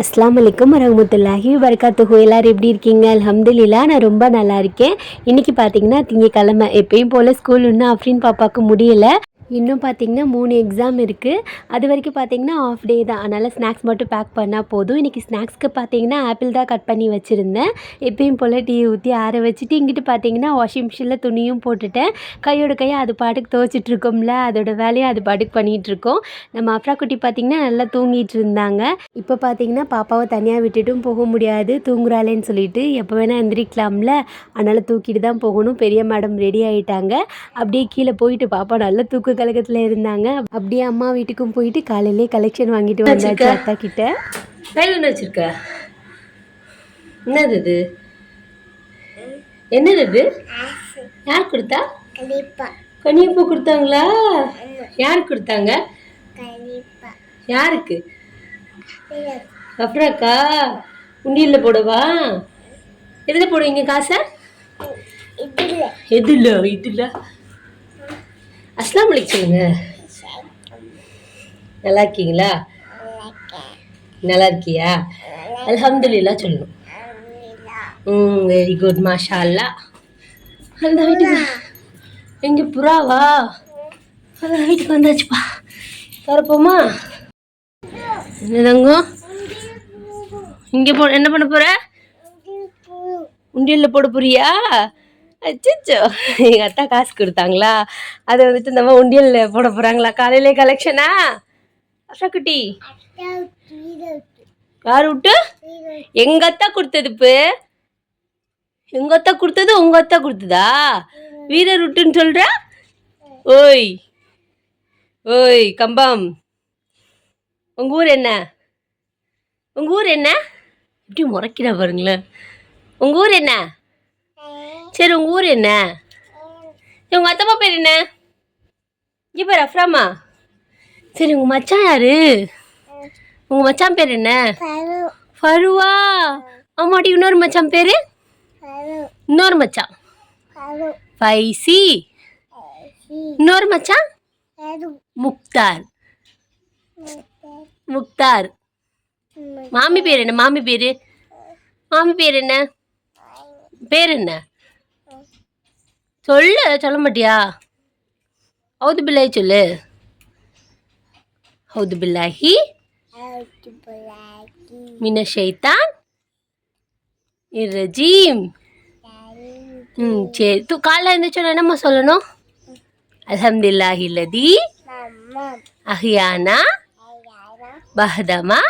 அஸ்லாம் வலைக்கம் வரமத்துல்லாஹி வரகாத்துஹு எல்லாரும் எப்படி இருக்கீங்க? அல்ஹம்துலில்லா நான் ரொம்ப நல்லா இருக்கேன். இன்னைக்கு பார்த்தீங்கன்னா திங்கக்கிழமை எப்பயும் போல் ஸ்கூல் ஒன்று அஃப்ரின் பாப்பாவுக்கு முடியல. இன்னும் பார்த்தீங்கன்னா மூணு எக்ஸாம் இருக்குது அது வரைக்கும் பார்த்தீங்கன்னா ஆஃப் டே தான். அதனால் ஸ்நாக்ஸ் மட்டும் பேக் பண்ணால் போதும். இன்றைக்கி ஸ்நாக்ஸ்க்கு பார்த்தீங்கன்னா ஆப்பிள் தான் கட் பண்ணி வச்சுருந்தேன். எப்பயும் போல் டீ ஊற்றி ஆற வச்சுட்டு இங்கிட்டு பார்த்தீங்கன்னா வாஷிங் மிஷினில் துணியும் போட்டுட்டேன். கையோட கையை அது பாட்டுக்கு துவைச்சிட்ருக்கோம்ல அதோட வேலையை அது பாட்டுக்கு பண்ணிகிட்ருக்கோம் நம்ம அஃப்ரா குட்டி பார்த்தீங்கன்னா நல்லா தூங்கிட்டு இருந்தாங்க. இப்போ பார்த்தீங்கன்னா பாப்பாவை தனியாக விட்டுட்டும் போக முடியாது. தூங்குறாளேன்னு சொல்லிட்டு எப்போ வேணால் எந்திரிக்கலாம்ல. அதனால் தூக்கிட்டு தான் போகணும். பெரிய மேடம் ரெடி ஆகிட்டாங்க அப்படியே கீழே போயிட்டு பாப்பா நல்லா தூக்கு கலக்கத்தில் இருந்தாங்க. அப்படியே அம்மா வீட்டுக்கும் போயிட்டு காலையிலே கலெக்ஷன் வாங்கிட்டு வந்தாச்சு அத்தா கிட்ட. கையில் என்ன வச்சிருக்க? என்னது இது? என்னது இது? யார் கொடுத்தா? கனியப்பூ கொடுத்தாங்களா? யார் கொடுத்தாங்க? யாருக்கு? அப்புறாக்கா உண்டியல்ல போடவா? எதில் போடுவீங்க காசை? எதுல? இதுல? அஸ்லாம் வலைக்கும் சொல்லுங்க நல்லா இருக்கீங்களா நல்லா இருக்கியா அலமதுல்லா சொல்லணும். ம் வெரி குட் மாஷா அல்லா அந்த வீட்டுக்கு எங்க புறாவா அந்த வீட்டுக்கு வந்தாச்சுப்பா. திறப்போமா? என்னங்க இங்கே போ என்ன பண்ண போற? உண்டியலில் போட போறியா? அச்சோ எங்கள் அத்தா காசு கொடுத்தாங்களா? அதை வந்துட்டு நம்ம உண்டியல்ல போட போகிறாங்களா காலையிலே கலெக்ஷனா அஷா குட்டி. யார் விட்டு? எங்க அத்தா கொடுத்தது இப்போ? எங்க அத்தா கொடுத்தது உங்க அத்தா கொடுத்ததா? வீரர் விட்டுன்னு சொல்ற? ஓய். ஓய் கம்பம். உங்க ஊர் என்ன? உங்க ஊர் என்ன? இப்படி முறைக்கிறா பாருங்களேன். உங்க ஊர் என்ன? சரி உங்க ஊர் என்ன? சரி, உங்க அத்தம்மா பேர் என்ன? இங்கே பேர் அஃப்ராமா சரி உங்க மச்சான் யாரு? உங்க மச்சான் பேர் என்ன? ஃபருவா ஆமாடி இன்னொரு மச்சான் பேரு? இன்னொரு மச்சான். ஃபைசி இன்னொரு மச்சான்? முக்தார். முக்தார். மாமி பேர் என்ன? மாமி பேரு? மாமி பேர் என்ன? பேர் என்ன? சொல்லு சொல்ல மாட்டியா? ஹவுது பில்லாஹி சொல்லு. ஹவுது பில்லாஹி. மின ஷைத்தான் இர்ரஜீம். ம் சரி. தூ காலைல எழுந்திரிச்சோன்னு என்னம்மா சொல்லணும். அல்ஹம்துலில்லாஹி லதி அஹியானா. பஹதமா.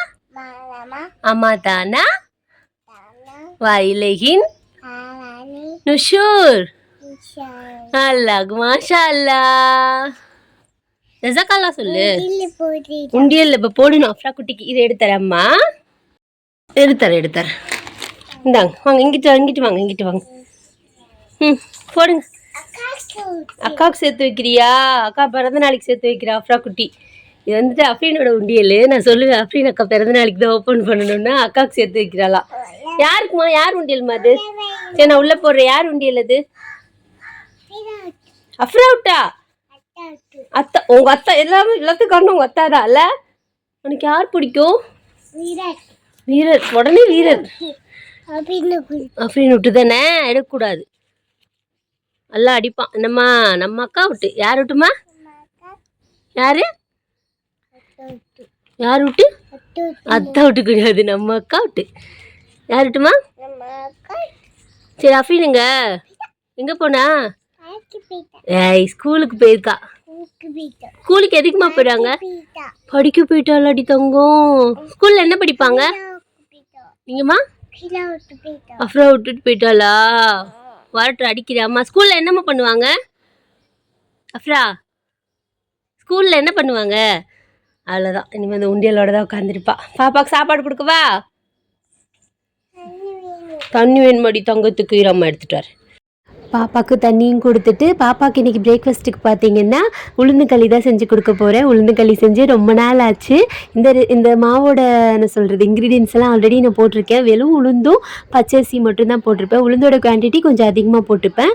அமாதானா. வாயிலகின் நுஷூர். அல்லாஹ் மாஷா அல்லாஹ் ஜஸாக்கல்லா சொல்லு. உண்டியல்ல இப்போ போடணும். அஃப்ரா குட்டிக்கு. இதை எடுத்தரம்மா எடுத்தரேன் எடுத்தரேன் இந்தாங்க வாங்க இங்கிட்டு இங்கிட்டு வாங்க இங்கிட்டு வாங்க. ம் போடுங்க. அக்காவுக்கு சேர்த்து வைக்கிறியா? அக்கா பிறந்த நாளைக்கு சேர்த்து வைக்கிறா அஃப்ரா குட்டி. இது வந்துட்டு அஃப்ரீனோட உண்டியல் நான் சொல்லுவேன் அஃப்ரீன் அக்கா பிறந்த நாளைக்கு தான் ஓப்பன் பண்ணணும்னா அக்காவுக்கு சேர்த்து வைக்கிறாளாம். யாருக்குமா? யார் உண்டியல்மா அது? சரி நான் உள்ளே போடுறேன். யார் உண்டியல் அது? அஃப்ரா விட்டா? அத்தா உங்க அத்தா எல்லாமே எல்லாத்துக்கும் காரணம் உங்க அத்தா தான் இல்ல? உனக்கு யார் பிடிக்கும்? வீரர். உடனே வீரர். அப்படின்னு விட்டு தானே எடுக்கக்கூடாது. நல்லா அடிப்பான். என்னம்மா நம்ம அக்கா விட்டு. யார் விட்டுமா? யாரு? யார் விட்டு? அத்தா விட்டு கிடையாது. நம்ம அக்கா விட்டு. யார் விட்டுமா? சரி அஃபீனுங்க எங்க போனா? ஏய் ஸ்கூலுக்கு போயிருக்கா. ஸ்கூலுக்கு எதுக்குமா போயிடாங்க படிக்க போயிட்டாள் அடி தங்கம். ஸ்கூல்ல என்ன படிப்பாங்க? நீங்கம்மா அஃப்ரா விட்டுட்டு போயிட்டாளா? வரட்டும் அடிக்கிறாம்மா ஸ்கூல்ல என்னம்மா பண்ணுவாங்க? அஃப்ரா ஸ்கூல்ல என்ன பண்ணுவாங்க? அவ்வளோதான் இனிமேல் அந்த உண்டியலோட தான் உட்காந்துருப்பா பாப்பாக்கு சாப்பாடு கொடுக்கவா? தண்ணி வேணுமாடி தங்கத்துக்கு ஈரம்மா எடுத்துட்டார் பாப்பாவுக்கு தண்ணியும் கொடுத்துட்டு பாப்பாவுக்கு இன்றைக்கி பிரேக்ஃபாஸ்ட்டுக்கு பார்த்தீங்கன்னா உளுந்து களி தான் செஞ்சு கொடுக்க போகிறேன் உளுந்து களி செஞ்சு ரொம்ப நாள் ஆச்சு. இந்த இந்த மாவோட என்ன சொல்கிறது இன்க்ரீடியன்ஸ் எல்லாம் ஆல்ரெடி நான் போட்டிருக்கேன். வெறும் உளுந்தும் பச்சரிசி மட்டும்தான் போட்டிருப்பேன். உளுந்தோட குவான்டிட்டி கொஞ்சம் அதிகமாக போட்டுப்பேன்.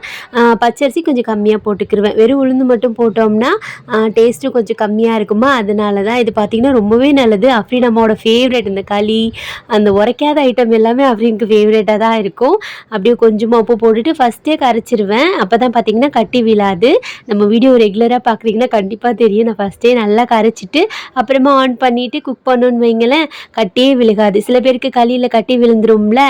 பச்சரிசி கொஞ்சம் கம்மியாக போட்டுக்கிருவேன். வெறும் உளுந்து மட்டும் போட்டோம்னா டேஸ்ட்டும் கொஞ்சம் கம்மியாக இருக்குமா? அதனால தான் இது பார்த்திங்கன்னா ரொம்பவே நல்லது. அஃப்ரீன் அம்மாவோட ஃபேவரட் இந்த களி அந்த உரைக்காத ஐட்டம் எல்லாமே அஃப்ரீனுக்கு ஃபேவரட்டாக தான் இருக்கும். அப்படியே கொஞ்சமாக உப்பு போட்டுட்டு ஃபஸ்ட்டே கரைச்சி வச்சிருவேன். அப்போ தான் பார்த்தீங்கன்னா கட்டி விழாது. நம்ம வீடியோ ரெகுலராக பார்க்குறீங்கன்னா கண்டிப்பாக தெரியும். நான் ஃபஸ்ட்டே நல்லா கரைச்சிட்டு அப்புறமா ஆன் பண்ணிவிட்டு குக் பண்ணோன்னு வைங்களேன் கட்டியே விழுகாது. சில பேருக்கு களியில் கட்டி விழுந்துரும்ல.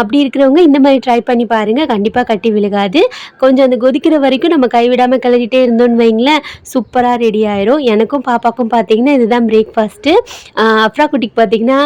அப்படி இருக்கிறவங்க இந்த மாதிரி ட்ரை பண்ணி பாருங்கள் கண்டிப்பாக கட்டி விழுகாது. கொஞ்சம் அந்த கொதிக்கிற வரைக்கும் நம்ம கைவிடாமல் கிளறிட்டே இருந்தோன்னு வைங்களேன் சூப்பராக ரெடி ஆயிரும். எனக்கும் பாப்பாக்கும் பார்த்தீங்கன்னா இதுதான் பிரேக்ஃபாஸ்ட்டு அஃப்ரா குட்டிக்கு பார்த்தீங்கன்னா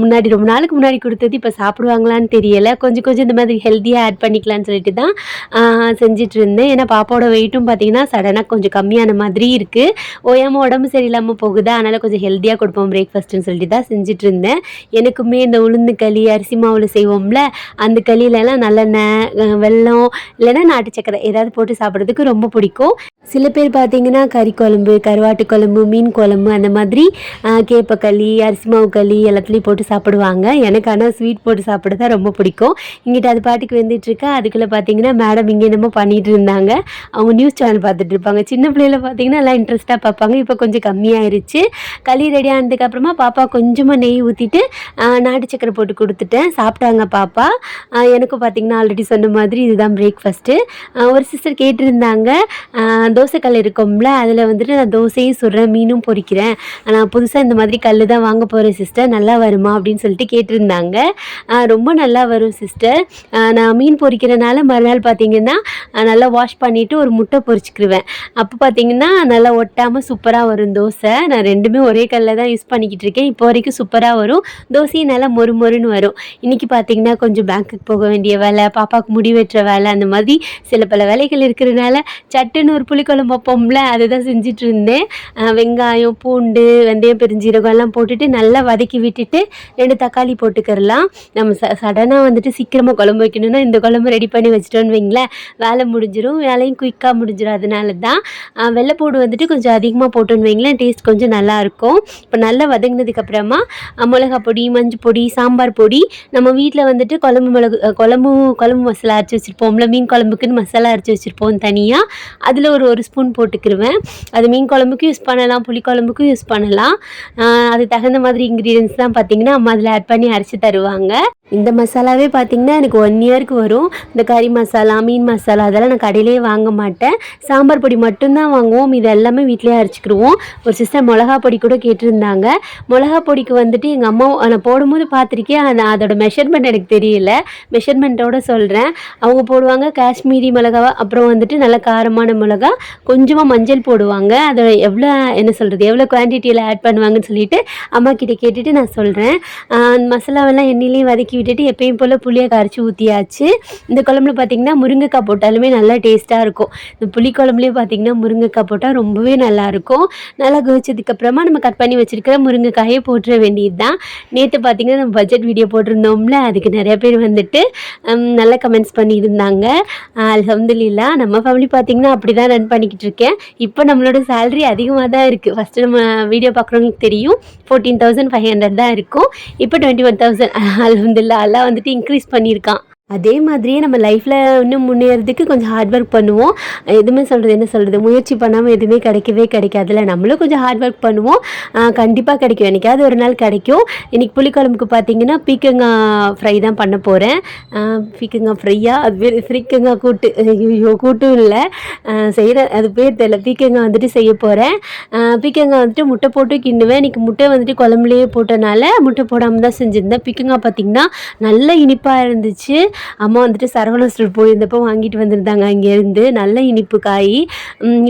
முன்னாடி ரொம்ப நாளுக்கு முன்னாடி கொடுத்தது இப்போ சாப்பிடுவாங்களான்னு தெரியலை. கொஞ்சம் கொஞ்சம் இந்த மாதிரி ஹெல்த்தியாக ஆட் பண்ணிக்கலாம்னு சொல்லிட்டு தான் செஞ்சிட்ருந்தேன் செஞ்சுட்டு இருந்தேன் ஏன்னா பாப்பாவோட வெயிட்டும் பார்த்தீங்கன்னா சடனாக கொஞ்சம் கம்மியான மாதிரி இருக்குது ஓயாமல் உடம்பு சரியில்லாமல் போகுதா. அதனால் கொஞ்சம் ஹெல்த்தியாக கொடுப்போம் பிரேக்ஃபாஸ்ட்டுன்னு சொல்லிட்டு தான் செஞ்சிட்ருந்தேன் இருந்தேன் எனக்குமே இந்த உளுந்து களி அரிசி மாவில் செய்வோம்ல அந்த களியிலலாம் நல்லெண்ணெய் வெல்லம் இல்லைன்னா நாட்டு சக்கரை ஏதாவது போட்டு சாப்பிட்றதுக்கு ரொம்ப பிடிக்கும். சில பேர் பார்த்தீங்கன்னா கறி குழம்பு கருவாட்டு குழம்பு மீன் குழம்பு அந்த மாதிரி கேப்பக்களி அரிசி மாவு களி எல்லாத்துலேயும் போட்டு சாப்பிடுவாங்க. எனக்கு ஆனால் ஸ்வீட் போட்டு சாப்பிட தான் ரொம்ப பிடிக்கும். இங்கிட்ட அது பாட்டுக்கு வந்துட்டு இருக்கா அதுக்குள்ளே பார்த்தீங்கன்னா மேடம் இங்கே என்னமோ பண்ணிகிட்டு இருந்தாங்க. அவங்க நியூஸ் சேனல் பார்த்துட்டு இருப்பாங்க. சின்ன பிள்ளையில பார்த்தீங்கன்னா எல்லாம் இன்ட்ரெஸ்ட்டாக பார்ப்பாங்க. இப்போ கொஞ்சம் கம்மியாயிருச்சு. களி ரெடி ஆனதுக்கப்புறமா பாப்பா கொஞ்சமாக நெய் ஊற்றிட்டு நாட்டு சக்கரை போட்டு கொடுத்துட்டேன். சாப்பிட்டாங்க பாப்பா. எனக்கும் பார்த்தீங்கன்னா ஆல்ரெடி சொன்ன மாதிரி இதுதான் பிரேக்ஃபாஸ்ட்டு ஒரு சிஸ்டர் கேட்டிருந்தாங்க. தோசை கல் இருக்கும்ல அதில் வந்துட்டு நான் தோசையும் சுடுறேன் மீனும் பொறிக்கிறேன். நான் புதுசாக இந்த மாதிரி கல் தான் வாங்க போகிறேன் சிஸ்டர் நல்லா வருமா அப்படின்னு சொல்லிட்டு கேட்டிருந்தாங்க. ரொம்ப நல்லா வரும் சிஸ்டர் நான் மீன் பொறிக்கிறனால மறுநாள் பார்த்தீங்கன்னா பார்த்திங்கன்னா நல்லா வாஷ் பண்ணிவிட்டு ஒரு முட்டை பொறிச்சிக்கிடுவேன் அப்போ பார்த்தீங்கன்னா நல்லா ஒட்டாமல் சூப்பராக வரும் தோசை. நான் ரெண்டுமே ஒரே கல்லில் தான் யூஸ் பண்ணிக்கிட்டு இருக்கேன். இப்போ வரைக்கும் சூப்பராக வரும். தோசையும் நல்லா மொறு மொறுன்னு வரும். இன்றைக்கி பார்த்தீங்கன்னா கொஞ்சம் பேங்க்குக்கு போக வேண்டிய வேலை பாப்பாவுக்கு முடி வெட்டுற வேலை அந்த மாதிரி சில பல வேலைகள் இருக்கிறனால சட்டுன்னு ஒரு புளிக்குழம்பு வைப்போம்ல அதுதான் செஞ்சுட்டு இருந்தேன் வெங்காயம் பூண்டு வெந்தயம் பெருஞ்சீரகம் எல்லாம் போட்டுட்டு நல்லா வதக்கி விட்டுட்டு ரெண்டு தக்காளி போட்டுக்கிறலாம். நம்ம ச சடனாக வந்துட்டு சீக்கிரமாக குழம்பு வைக்கணும்னா இந்த குழம்பு ரெடி பண்ணி வச்சிட்டோன்னு வைங்களேன் வேலை முடிஞ்சிடும் வேலையும் குயிக்காக முடிஞ்சிடும் அதனால தான் வெள்ளைப்பூடு வந்துட்டு கொஞ்சம் அதிகமாக போட்டோன்னு வைங்களேன் டேஸ்ட் கொஞ்சம் நல்லாயிருக்கும் இப்போ நல்லா வதங்கினதுக்கப்புறமா மிளகா பொடி மஞ்சள் பொடி சாம்பார் பொடி நம்ம வீட்டில் வந்துட்டு குழம்பு மிளகு குழம்பு குழம்பு மசாலா அரைச்சி வச்சுருப்போம்ல மீன் குழம்புக்குன்னு மசாலா அரைச்சி வச்சுருப்போம் தனியாக அதில் ஒரு ஒரு ஸ்பூன் போட்டுக்கிருவேன். அது மீன் குழம்புக்கும் யூஸ் பண்ணலாம் புளி குழம்புக்கும் யூஸ் பண்ணலாம். அது தகுந்த மாதிரி இன்க்ரீடியன்ஸ் தான் பார்த்தீங்கன்னா அம்மா அதில் ஆட் பண்ணி அரைச்சி தருவாங்க. இந்த மசாலாவே பார்த்தீங்கன்னா எனக்கு ஒன் இயருக்கு வரும். இந்த கறி மசாலா மசாலா மீன் மசாலா அதெல்லாம் நான் கடையிலேயே வாங்க மாட்டேன். சாம்பார் பொடி மட்டும்தான் வாங்குவோம். இது எல்லாமே வீட்டிலேயே அரைச்சிக்கிடுவோம் ஒரு சிஸ்டர் மிளகா பொடி கூட கேட்டிருந்தாங்க. மிளகா பொடிக்கு வந்துட்டு எங்கள் அம்மா நான் போடும்போது பார்த்துருக்கேன். அது அதோட மெஷர்மெண்ட் எனக்கு தெரியல. மெஷர்மெண்ட்டோட சொல்கிறேன் அவங்க போடுவாங்க காஷ்மீரி மிளகாவை அப்புறம் வந்துட்டு நல்ல காரமான மிளகா. கொஞ்சமாக மஞ்சள் போடுவாங்க. அதை எவ்வளோ என்ன சொல்கிறது எவ்வளோ குவான்டிட்டியில் ஆட் பண்ணுவாங்கன்னு சொல்லிட்டு அம்மா கிட்டே கேட்டுட்டு நான் சொல்கிறேன் மசாலாவெல்லாம் எண்ணெயிலையும் வதக்கி விட்டுட்டு எப்பயும் போல் புளியை கரைச்சி ஊற்றியாச்சு இந்த குழம்புல பார்த்தீங்கன்னா முருங்கைக்காய் போட்டாலுமே நல்லா டேஸ்ட்டாக இருக்கும். இந்த புளிக்குழம்புலேயே பார்த்திங்கன்னா பார்த்தீங்கன்னா முருங்கைக்காய் போட்டால் ரொம்பவே நல்லாயிருக்கும் நல்லா குவிச்சதுக்கப்புறமா நம்ம கட் பண்ணி வச்சுருக்கிற முருங்கைக்காயை போட்டுற வேண்டியது தான் நேற்று பார்த்தீங்கன்னா நம்ம பட்ஜெட் வீடியோ போட்டிருந்தோம்ல அதுக்கு நிறைய பேர் வந்துட்டு நல்லா கமெண்ட்ஸ் பண்ணியிருந்தாங்க. அலமதுல்லா நம்ம ஃபேமிலி பார்த்திங்கன்னா அப்படி தான் ரன் பண்ணிக்கிட்டு இருக்கேன். இப்போ நம்மளோட சேலரி அதிகமாக தான் இருக்குது ஃபஸ்ட்டு நம்ம வீடியோ பார்க்குறவங்களுக்கு தெரியும். ஃபோர்டீன் தௌசண்ட் ஃபைவ் ஹண்ட்ரட் தான் இருக்கும். இப்போ டுவெண்ட்டி ஒன் தௌசண்ட் அலமதுல்லா எல்லாம் வந்துட்டு இன்க்ரீஸ் பண்ணியிருக்கான். அதே மாதிரியே நம்ம லைஃப்பில் இன்னும் முன்னேறதுக்கு கொஞ்சம் ஹார்ட் ஒர்க் பண்ணுவோம். எதுவுமே சொல்கிறது என்ன சொல்கிறது முயற்சி பண்ணாமல் எதுவுமே கிடைக்கவே கிடைக்காதுல்ல. நம்மளும் கொஞ்சம் ஹார்ட் ஒர்க் பண்ணுவோம். கண்டிப்பாக கிடைக்கும். எனக்காவது ஒரு நாள் கிடைக்கும். இன்றைக்கி புளிக்குழம்புக்கு பார்த்தீங்கன்னா பீக்கங்காய் ஃப்ரை தான் பண்ண போகிறேன் பீக்கங்காய் ஃப்ரையாக அது பேர் பீக்கங்காய் கூட்டு. ஐயோ கூட்டும் இல்லை. செய்கிற அது பேர் தெரியல. பீக்கங்காய் வந்துட்டு செய்ய போகிறேன் பீக்கங்காய் வந்துட்டு முட்டை போட்டு கிண்டுவேன். இன்றைக்கி முட்டை வந்துட்டு குழம்புலேயே போட்டனால முட்டை போடாமல் தான் செஞ்சுருந்தேன். பீக்கங்காய் பார்த்திங்கன்னா நல்ல இனிப்பாக இருந்துச்சு. அம்மா வந்துட்டு சரவணா ஸ்டோர் போயிருந்தப்போ வாங்கிட்டு வந்திருந்தாங்க. அங்கேருந்து நல்ல இனிப்பு காய்.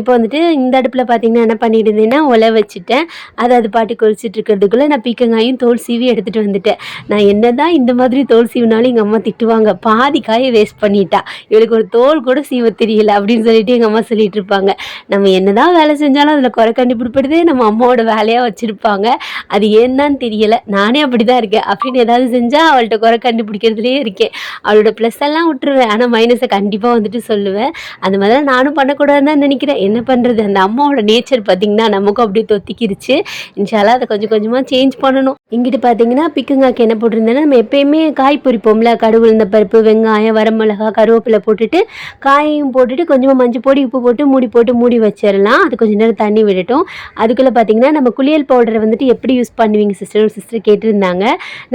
இப்போ வந்துட்டு இந்த அடுப்பில் பார்த்தீங்கன்னா என்ன பண்ணிட்டு இருந்தேன்னா ஒலை வச்சுட்டேன். அதை அது பாட்டு கொறிச்சிட்டு இருக்கிறதுக்குள்ளே நான் பீக்கங்காயும் தோல் சீவி எடுத்துகிட்டு வந்துட்டேன். நான் என்ன தான் இந்த மாதிரி தோல் சீவினாலும் எங்கள் அம்மா திட்டுவாங்க. பாதி காயை வேஸ்ட் பண்ணிட்டா. இவளுக்கு ஒரு தோல் கூட சீவ தெரியல அப்படின்னு சொல்லிட்டு எங்கள் அம்மா சொல்லிட்டு இருப்பாங்க. நம்ம என்ன தான் வேலை செஞ்சாலும் அதில் குறை கண்டுபிடிப்படுதே. நம்ம அம்மாவோட வேலையாக வச்சுருப்பாங்க. அது ஏன்னான்னு தெரியலை. நானே அப்படி தான் இருக்கேன். அப்படின்னு ஏதாவது செஞ்சால் அவள்கிட்ட குறை கண்டுபிடிக்கிறதுலேயே இருக்கேன். அவளோட ப்ளஸ் எல்லாம் விட்டுருவேன். ஆனால் மைனஸை கண்டிப்பாக வந்துட்டு சொல்லுவேன். அந்த மாதிரிலாம் நானும் பண்ணக்கூடாதுன்னு தான் நினைக்கிறேன். என்ன பண்ணுறது அந்த அம்மாவோட நேச்சர் பார்த்திங்கன்னா நமக்கும் அப்படியே தொத்திக்கிருச்சு. இன்ஷாலாக அதை கொஞ்சம் கொஞ்சமாக சேஞ்ச் பண்ணணும். இங்கிட்டு பார்த்தீங்கன்னா பிக்குங்காக்கு என்ன போட்டிருந்தேன்னா நம்ம எப்பயுமே காய் பொரிப்போம்ல கடுகு இந்த பருப்பு வெங்காயம் வரமிளகா கருவேப்பிலை போட்டுட்டு காயையும் போட்டுட்டு கொஞ்சமாக மஞ்சள் பொடி உப்பு போட்டு மூடி போட்டு மூடி வச்சிடலாம். அது கொஞ்சம் நேரம் தண்ணி விடட்டும். அதுக்குள்ளே பார்த்தீங்கன்னா நம்ம குளியல் பவுடரை வந்துட்டு எப்படி யூஸ் பண்ணுவீங்க சிஸ்டர் சிஸ்டர் கேட்டிருந்தாங்க.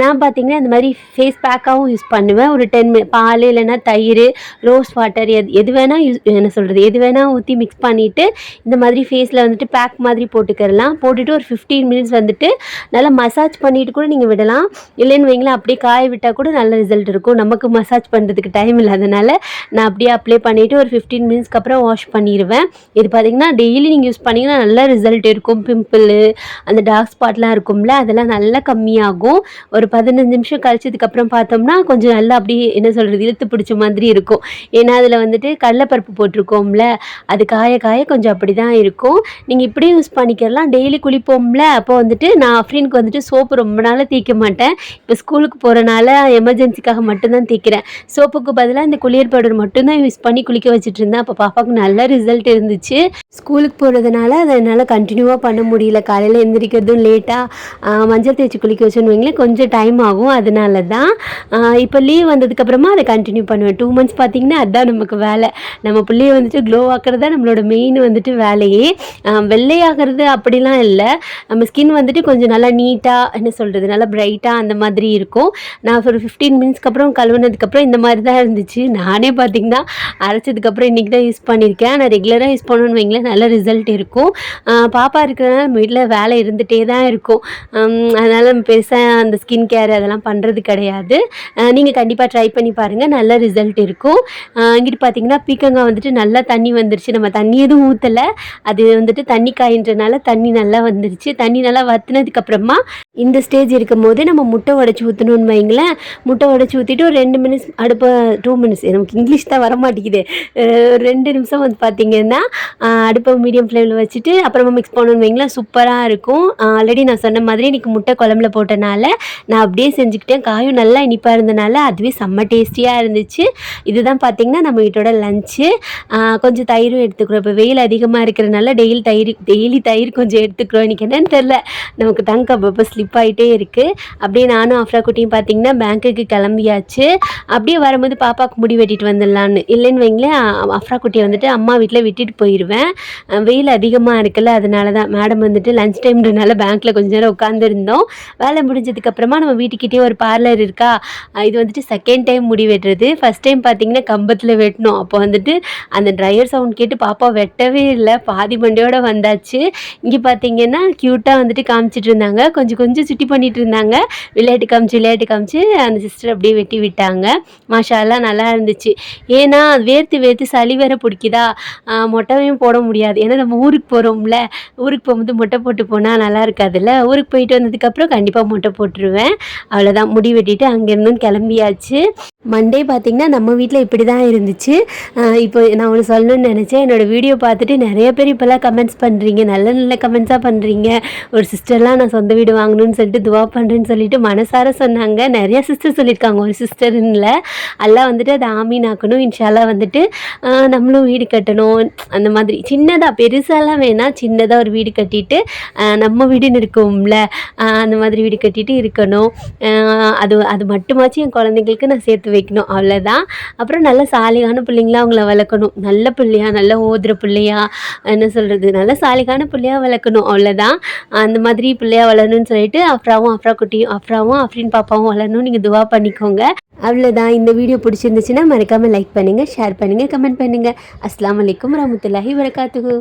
நான் பார்த்தீங்கன்னா இந்த மாதிரி ஃபேஸ் பேக்காகவும் யூஸ் பண்ணுவேன். ஒரு டென் மினிட் பால் இல்லைன்னா தயிர் ரோஸ் வாட்டர் எது எது வேணால் யூஸ் என்ன சொல்கிறது எது வேணால் ஊற்றி மிக்ஸ் பண்ணிவிட்டு இந்த மாதிரி ஃபேஸில் வந்துட்டு பேக் மாதிரி போட்டுக்கிறலாம். போட்டுட்டு ஒரு ஃபிஃப்டீன் மினிட்ஸ் வந்துட்டு நல்லா மசாஜ் பண்ணிட்டு கூட நீங்கள் விடலாம். இல்லைன்னு வைங்களேன் அப்படியே காய விட்டால் கூட நல்ல ரிசல்ட் இருக்கும். நமக்கு மசாஜ் பண்ணுறதுக்கு டைம் இல்லாதனால நான் அப்படியே அப்ளை பண்ணிவிட்டு ஒரு ஃபிஃப்டீன் மினிட்ஸ்க்கு அப்புறம் வாஷ் பண்ணிடுவேன் இது பார்த்தீங்கன்னா டெய்லி நீங்கள் யூஸ் பண்ணிங்கன்னா நல்ல ரிசல்ட் இருக்கும். பிம்பிள் அந்த டார்க் ஸ்பாட்லாம் இருக்கும்ல அதெல்லாம் நல்லா கம்மியாகும். ஒரு பதினஞ்சு நிமிஷம் கழிச்சதுக்கப்புறம் பார்த்தோம்னா கொஞ்சம் நல்லா அப்படியே என்ன சொல்கிறது இழுத்து பிடிச்ச மாதிரி இருக்கும். ஏன்னா அதில் வந்துட்டு கடலைப்பருப்பு போட்டிருக்கோம்ல அது காய காய கொஞ்சம் அப்படி தான் இருக்கும். நீங்கள் இப்படியே யூஸ் பண்ணிக்கலாம். டெய்லி குளிப்போம்ல அப்போ வந்துட்டு நான் அஃப்ரீனுக்கு வந்துட்டு சோப் சோப்பு ரொம்ப நாளாக தேய்க்க மாட்டேன். இப்போ ஸ்கூலுக்கு போகிறனால எமர்ஜென்சிக்காக மட்டும்தான் தேய்க்கிறேன் சோப்புக்கு பதிலாக இந்த குளியல் பவுடர் மட்டும்தான் யூஸ் பண்ணி குளிக்க வச்சுட்டு இருந்தேன் அப்போ பாப்பாவுக்கு நல்ல ரிசல்ட் இருந்துச்சு. ஸ்கூலுக்கு போகிறதுனால அதை என்னால் கண்டினியூவாக பண்ண முடியல. காலையில் எந்திரிக்கிறதும் லேட்டாக மஞ்சள் தேய்ச்சி குளிக்க வச்சோன்னு வைங்களேன் கொஞ்சம் டைம் ஆகும். அதனால தான் இப்போ லீவ் வந்ததுக்கப்புறமா அதை கண்டினியூ பண்ணுவேன். டூ மந்த்ஸ் பார்த்தீங்கன்னா அதுதான் நமக்கு வேலை. நம்ம பிள்ளைய வந்துட்டு க்ளோ ஆக்கிறது தான் நம்மளோட மெயின் வந்துட்டு வேலையே. வெள்ளையாகிறது அப்படிலாம் இல்லை. நம்ம ஸ்கின் வந்துட்டு கொஞ்சம் நல்லா நீட்டாக என்ன சொல்கிறது நல்லா பிரைட்டாக அந்த மாதிரி இருக்கும். நான் ஒரு ஃபிஃப்டீன் மினிட்ஸ்க்கு அப்புறம் கழுவுனதுக்கப்புறம் இந்த மாதிரி தான் இருந்துச்சு. நானே பார்த்தீங்கன்னா அரைச்சதுக்கப்புறம் இன்றைக்கி தான் யூஸ் பண்ணியிருக்கேன் நான் ரெகுலராக யூஸ் பண்ணணும்னு வைங்களேன் நல்ல ரிசல்ட் இருக்கும். பாப்பா இருக்கிறதுனால நம்ம வீட்டில் வேலை இருந்துகிட்டே தான் இருக்கும். அதனால் நம்ம பெருசாக அந்த ஸ்கின் கேர் அதெல்லாம் பண்ணுறது கிடையாது. நீங்கள் கண்டிப்பாக ட்ரை பண்ணி பாருங்கள் நல்ல ரிசல்ட் இருக்கும். இங்கிட்டு பார்த்தீங்கன்னா பீக்கங்காய் வந்துட்டு நல்லா தண்ணி வந்துருச்சு. நம்ம தண்ணி எதுவும் ஊற்றலை அது வந்துட்டு தண்ணி காயின்றனால தண்ணி நல்லா வந்துருச்சு. தண்ணி நல்லா வற்றினதுக்கப்புறமா இந்த இந்த ஸ்டேஜ் இருக்கும்போது நம்ம முட்டை உடச்சி ஊற்றணும்னு வைங்களேன். முட்டை உடச்சி ஊற்றிட்டு ஒரு ரெண்டு மினிட்ஸ் அடுப்பை டூ மினிட்ஸ் நமக்கு இங்கிலீஷ் தான் வரமாட்டேங்குது. ஒரு ரெண்டு நிமிஷம் வந்து பார்த்தீங்கன்னா அடுப்பை மீடியம் ஃப்ளேமில் வச்சுட்டு அப்புறமா மிக்ஸ் பண்ணணும்னு வைங்களேன். சூப்பராக இருக்கும். ஆல்ரெடி நான் சொன்ன மாதிரி இன்றைக்கி முட்டை குழம்புல போட்டனால நான் அப்படியே செஞ்சுக்கிட்டேன். காயும் நல்லா இனிப்பாக இருந்தனால அதுவே செம்ம டேஸ்டியாக இருந்துச்சு. இதுதான் பார்த்தீங்கன்னா நம்ம வீட்டோட லஞ்சு கொஞ்சம் தயிரும் எடுத்துக்கிறோம். இப்போ வெயில் அதிகமாக இருக்கிறனால டெய்லி தயிர் டெய்லி தயிர் கொஞ்சம் எடுத்துக்கிறோம். இன்றைக்கி என்னன்னு தெரில நமக்கு டங்க் அப்பப்போ ஸ்லிப்பாக ஆகிட்டே இருக்குது அப்படியே நானும் அஃப்ரா குட்டியும் பார்த்தீங்கன்னா பேங்க்குக்கு கிளம்பியாச்சு. அப்படியே வரும்போது பாப்பாவுக்கு முடி வெட்டிட்டு வந்துடலான்னு. இல்லைன்னு வைங்களேன் ஆஃப்ரா அஃப்ரா குட்டியை வந்துட்டு அம்மா வீட்டில் விட்டுட்டு போயிடுவேன் வெயில் அதிகமாக இருக்குல்ல அதனால தான் மேடம் வந்துட்டு லஞ்ச் டைம்ன்றனால பேங்க்கில் கொஞ்ச நேரம் உட்காந்துருந்தோம் வேலை முடிஞ்சதுக்கப்புறமா நம்ம வீட்டுக்கிட்டே ஒரு பார்லர் இருக்கா? இது வந்துட்டு செகண்ட் டைம் முடி வெட்டுறது. ஃபஸ்ட் டைம் பார்த்தீங்கன்னா கம்பத்தில் வெட்டினோம். அப்போ வந்துட்டு அந்த ட்ரையர் சவுண்ட் கேட்டு பாப்பா வெட்டவே இல்லை. பாதி மண்டையோடு வந்தாச்சு. இங்கே பார்த்தீங்கன்னா க்யூட்டாக வந்துட்டு காமிச்சிட்டு இருந்தாங்க. கொஞ்சம் கொஞ்சம் சுட்டி பண்ணிட்டு இருந்தாங்க. விளையாட்டு காமிச்சு விளையாட்டு காமிச்சு அந்த சிஸ்டர் அப்படியே வெட்டி விட்டாங்க. மாஷாலாம் நல்லா இருந்துச்சு. ஏன்னா வேர்த்து வேர்த்து சளி வேற பிடிக்குதா? மொட்டையும் போட முடியாது. ஏன்னா நம்ம ஊருக்கு போகிறோம்ல ஊருக்கு போகும்போது மொட்டை போட்டு போனால் நல்லா இருக்காதுல்ல? ஊருக்கு போயிட்டு வந்ததுக்கப்புறம் கண்டிப்பாக மொட்டை போட்டுருவேன். அவ்வளோதான் முடி வெட்டிட்டு அங்கேருந்து கிளம்பியாச்சு. மண்டே பார்த்திங்கன்னா நம்ம வீட்டில் இப்படி தான் இருந்துச்சு இப்போ நான் ஒன்று சொல்லணும்னு நினச்சேன். என்னோடய வீடியோ பார்த்துட்டு நிறைய பேர் இப்போல்லாம் கமெண்ட்ஸ் பண்ணுறீங்க நல்ல நல்ல கமெண்ட்ஸாக பண்ணுறீங்க ஒரு சிஸ்டர்லாம் நான் சொந்த வீடு வாங்கணும்னு சொல்லிட்டு துவா பண்ணுறேன்னு சொல்லிட்டு மனசார சொன்னாங்க. நிறைய சிஸ்டர் சொல்லியிருக்காங்க. ஒரு சிஸ்டர்ல எல்லாம் வந்துட்டு அதை ஆமீன் ஆக்கணும் இன்ஷாலாக வந்துட்டு நம்மளும் வீடு கட்டணும். அந்த மாதிரி. சின்னதாக பெருசாலாம் வேணாம் சின்னதாக ஒரு வீடு கட்டிட்டு நம்ம வீடுன்னு இருக்கும்ல அந்த மாதிரி வீடு கட்டிட்டு இருக்கணும். அது அது மட்டுமாச்சும் என் குழந்தைங்களுக்கு நான் சேர்த்து வைக்கணும் அவ்வளோதான் அப்புறம் நல்ல சாலிகான பிள்ளைங்களா அவங்கள வளர்க்கணும். நல்ல பிள்ளையா நல்ல ஓதுற பிள்ளையா என்ன சொல்கிறது நல்ல சாலிகான பிள்ளையா வளர்க்கணும் அவ்வளோதான் அந்த மாதிரி பிள்ளையா வளரணும்னு சொல்லிட்டு அஃப்ராவும் அஃப்ரா குட்டியும் அஃப்ராவும் அஃப்ரின் பாப்பாவும் வளரணும். நீங்கள் துவா பண்ணிக்கோங்க. அவ்வளோதான் இந்த வீடியோ பிடிச்சிருந்துச்சுன்னா மறக்காமல் லைக் பண்ணுங்கள் ஷேர் பண்ணுங்கள் கமெண்ட் பண்ணுங்கள் அஸ்லாம் வலைக்கம் வரமத்துல்லாஹி வரகாத்துகு